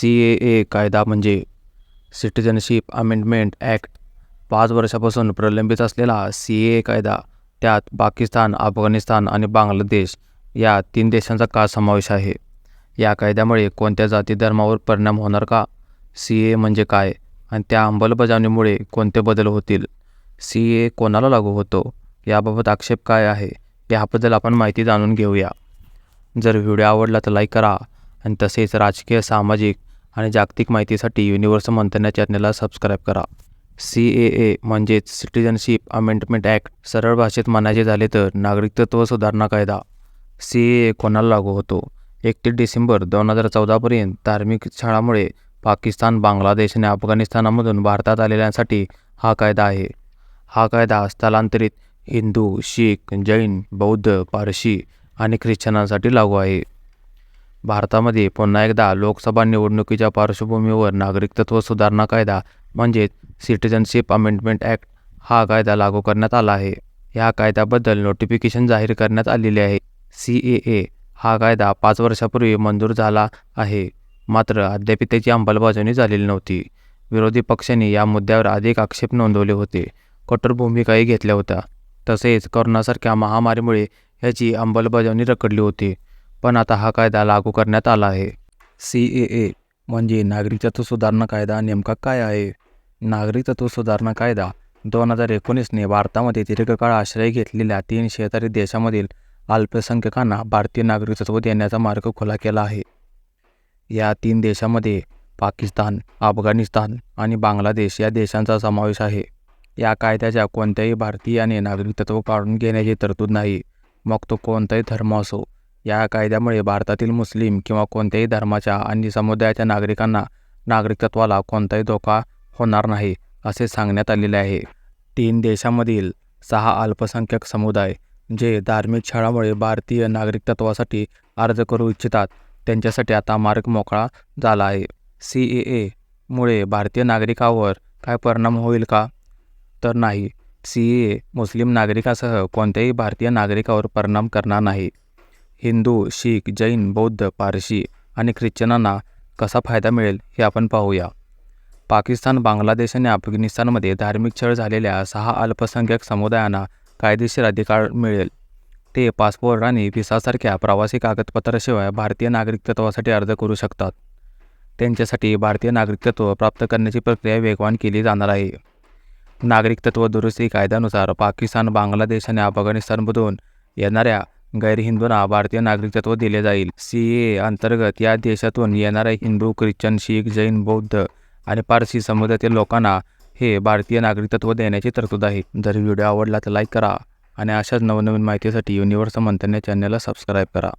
C ए ए कायदा म्हणजे citizenship amendment act पाच वर्षापासून प्रलंबित असलेला सी ए कायदा त्यात पाकिस्तान अफगाणिस्तान आणि बांगलादेश या तीन देशांचा का समावेश आहे? या कायद्यामुळे कोणत्या जाती धर्मावर परिणाम होणार का? सी ए म्हणजे काय? आणि त्या अंमलबजावणीमुळे कोणते बदल होतील? सी ए कोणाला लागू होतो? याबाबत आक्षेप काय आहे? याबद्दल आपण माहिती जाणून घेऊया. जर व्हिडिओ आवडला तर लाईक करा आणि तसेच राजकीय सामाजिक आणि जागतिक माहितीसाठी युनिव्हर्सल मंथन चॅनलला सबस्क्राईब करा. सी ए ए म्हणजेच सिटिझनशिप अमेंडमेंट ॲक्ट सरळ भाषेत म्हणायचे झाले तर नागरिकत्व सुधारणा कायदा. सी ए ए कोणाला लागू होतो? एकतीस डिसेंबर दोन हजार चौदापर्यंत धार्मिक छळामुळे पाकिस्तान बांगलादेश आणि अफगाणिस्तानामधून भारतात आलेल्यांसाठी हा कायदा आहे. हा कायदा स्थलांतरित हिंदू शीख जैन बौद्ध पारशी आणि ख्रिश्चनांसाठी लागू आहे. भारतामध्ये पुन्हा एकदा लोकसभा निवडणुकीच्या पार्श्वभूमीवर नागरिकत्व सुधारणा कायदा म्हणजेच सिटिझनशिप अमेंडमेंट ॲक्ट हा कायदा लागू करण्यात आला आहे. या कायद्याबद्दल नोटिफिकेशन जाहीर करण्यात आलेले आहे. सी ए ए हा कायदा पाच वर्षापूर्वी मंजूर झाला आहे. मात्र अद्याप त्याची अंमलबजावणी झालेली नव्हती. विरोधी पक्षांनी या मुद्द्यावर अधिक आक्षेप नोंदवले होते. कठोर भूमिकाही घेतल्या होत्या. तसेच करोनासारख्या महामारीमुळे याची अंमलबजावणी रखडली होती. पण आता हा कायदा लागू करण्यात आला आहे. सी ए ए म्हणजे नागरिकत्व सुधारणा कायदा नेमका काय आहे? नागरिकत्व सुधारणा कायदा दोन हजार एकोणीसने भारतामध्ये दीर्घकाळ आश्रय घेतलेल्या तीन शेजारी देशामधील अल्पसंख्यकांना भारतीय नागरिकत्व देण्याचा मार्ग खुला केला आहे. या तीन देशामध्ये पाकिस्तान अफगाणिस्तान आणि बांगलादेश या देशांचा समावेश आहे. या कायद्याच्या कोणत्याही भारतीयाने नागरिकत्व काढून घेण्याची तरतूद नाही. मग तो कोणताही धर्म असो या कायद्यामुळे भारतातील मुस्लिम किंवा कोणत्याही धर्माच्या आणि समुदायाच्या नागरिकांना नागरिकत्वाला कोणताही धोका होणार नाही असे सांगण्यात आलेले आहे. तीन देशांमधील सहा अल्पसंख्याक समुदाय जे धार्मिक छळामुळे भारतीय नागरिकत्वासाठी अर्ज करू इच्छितात त्यांच्यासाठी आता मार्ग मोकळा झाला आहे. सी ए ए मुळे भारतीय नागरिकावर काय परिणाम होईल का? तर नाही. सी ए मुस्लिम नागरिकासह कोणत्याही भारतीय नागरिकावर परिणाम करणार नाही. हिंदू शीख जैन बौद्ध पारशी आणि ख्रिश्चनांना कसा फायदा मिळेल हे आपण पाहूया. पाकिस्तान बांगलादेश आणि अफगाणिस्तानमध्ये धार्मिक छळ झालेल्या सहा अल्पसंख्याक समुदायांना कायदेशीर अधिकार मिळेल. ते पासपोर्ट आणि व्हिसासारख्या प्रवासी कागदपत्राशिवाय भारतीय नागरिकत्वासाठी अर्ज करू शकतात. त्यांच्यासाठी भारतीय नागरिकत्व प्राप्त करण्याची प्रक्रिया वेगवान केली जाणार आहे. नागरिकत्व दुरुस्ती कायद्यानुसार पाकिस्तान बांगलादेश आणि अफगाणिस्तानमधून येणाऱ्या गैरहिंदूंना भारतीय नागरिकत्व दिले जाईल. सी ए अंतर्गत या देशातून येणाऱ्या हिंदू ख्रिश्चन शीख जैन बौद्ध आणि पारसी समुदायातील लोकांना हे भारतीय नागरिकत्व देण्याची तरतूद आहे. जर व्हिडिओ आवडला तर लाईक करा आणि अशाच नवनवीन माहितीसाठी युनिव्हर्स मंथन या चॅनलला सबस्क्राईब करा.